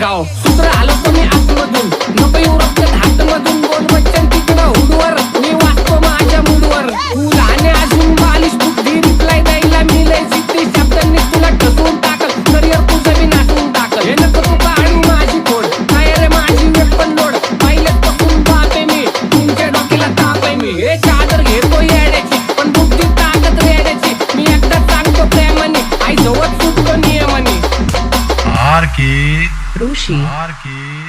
गाव. सूत्र आलं तुम्ही आतमधून. नको युरोपच्या हातमधून गोड बच्चन तिकडं हुडवर. मी वाचतो माझ्या मुडवर. अजून बालिश बुद्धी रिप्लाय द्यायला मी जिथे शब्दांनी तुला ठसून टाकल. करिअर तुझं मी नाचून टाकल. हे नको तू काढू माझी खोड. काय रे माझी वेपन लोड? पहिले पासून पाहते मी. तुमच्या डोक्याला ताप मी. हे चादर घेतो येड्याची पण बुद्धी ताकद रेड्याची मी एकदा सांगतो प्रेमाने. आई जवळ सुटतो नियमाने. आर के ऋषी आर के